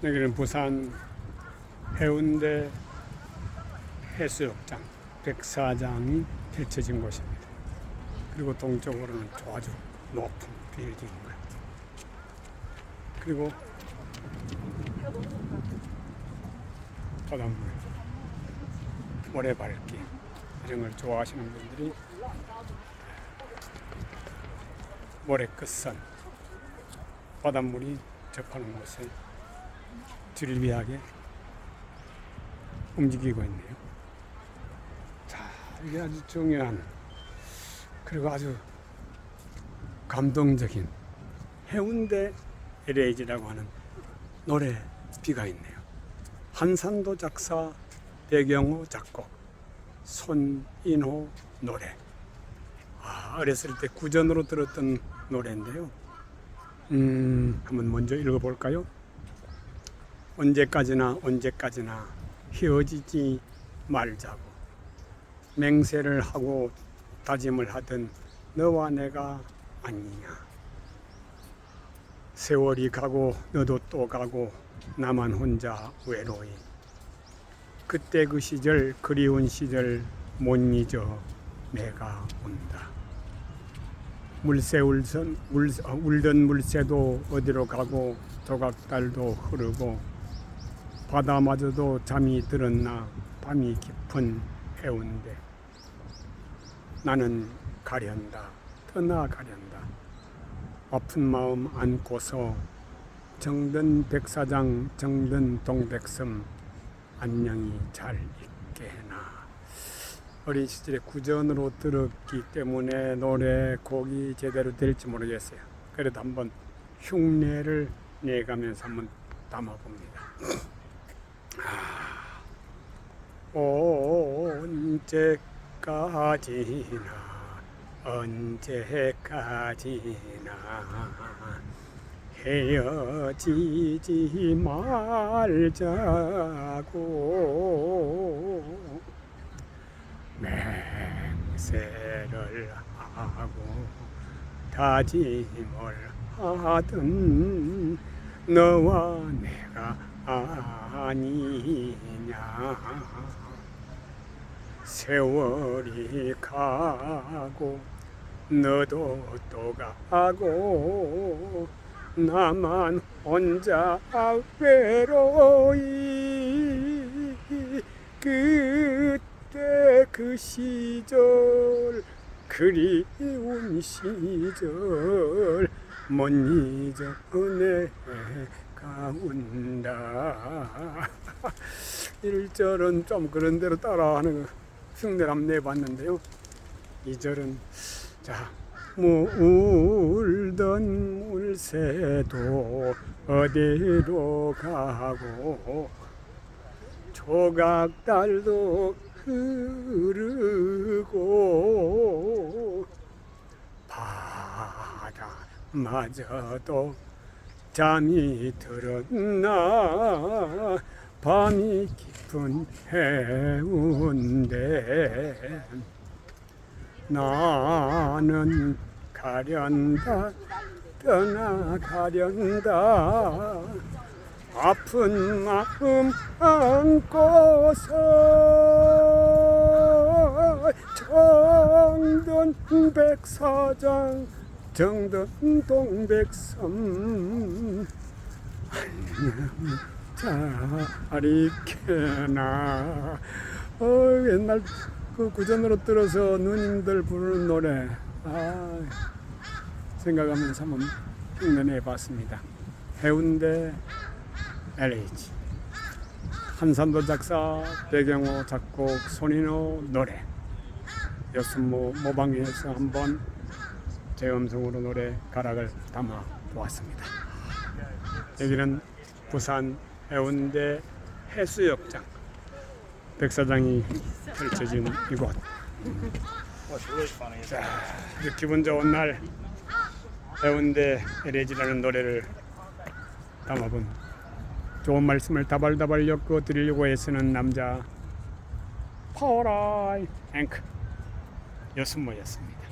여기는 부산 해운대 해수욕장 백사장이 펼쳐진 곳입니다. 그리고 동쪽으로는 아주 높은 빌딩들. 그리고 바닷물, 모래밟기 이런 걸 좋아하시는 분들이 모래 끝선 바닷물이 접하는 곳에 주리비하게 움직이고 있네요. 자, 이게 아주 중요한 그리고 아주 감동적인 해운대 LAG라고 하는 노래 비가 있네요. 한산도 작사, 배경호 작곡, 손인호 노래. 아, 어렸을 때 구전으로 들었던 노래인데요. 음, 한번 먼저 읽어볼까요? 언제까지나 언제까지나 헤어지지 말자고 맹세를 하고 다짐을 하던 너와 내가 아니냐. 세월이 가고 너도 또 가고 나만 혼자 외로이. 그때 그 시절 그리운 시절 못 잊어 내가 온다. 물새 울선 울, 어, 울던 물새도 어디로 가고 조각달도 흐르고 바다마저도 잠이 들었나 밤이 깊은 해운대 나는 가련다 떠나가련다. 아픈 마음 안고서 정든 백사장 정든 동백섬 안녕히 잘 있게 해나 어린 시절에 구전으로 들었기 때문에 노래 곡이 제대로 될지 모르겠어요. 그래도 한번 흉내를 내가면서 한번 담아봅니다 언제까지나 언제까지나 헤어지지 말자고. 맹세를 하고 다짐을 하던 너와 내가 아니냐. 세월이 가고 너도 또 가고 나만 혼자 외로이. 그때 그 시절 그리운 시절 못 잊어 내 가 운다. 1절은 좀 그런 대로 따라하는 거 흉내를 한번 내봤는데요. 2절은 자 뭐 울던 물새도 어디로 가고 조각달도 흐르고 바다마저도 잠이 들었나? 밤이 깊은 해운대. 나는 가련다 떠나가련다. 아픈 마음 안고서 정든 백사장 동 백섬. 안녕 잘 있게나. 어, 옛날 그 구전으로 들어서 누님들 부르는 노래. 아, 생각하면서 한번 흉내내 봤습니다. 해운대 LH 한산도 작사 배경호 작곡 손인호 노래. 여순모 모방위에서 한번 제 음성으로 노래 가락을 담아 보았습니다 여기는 부산 해운대 해수욕장 백사장이 펼쳐진 이곳 자, 기분 좋은 날 해운대 LH라는 노래를 담아본 좋은 말씀을 다발다발 엮어 드리려고 애쓰는 남자 파워라이 앵크 여순모였습니다.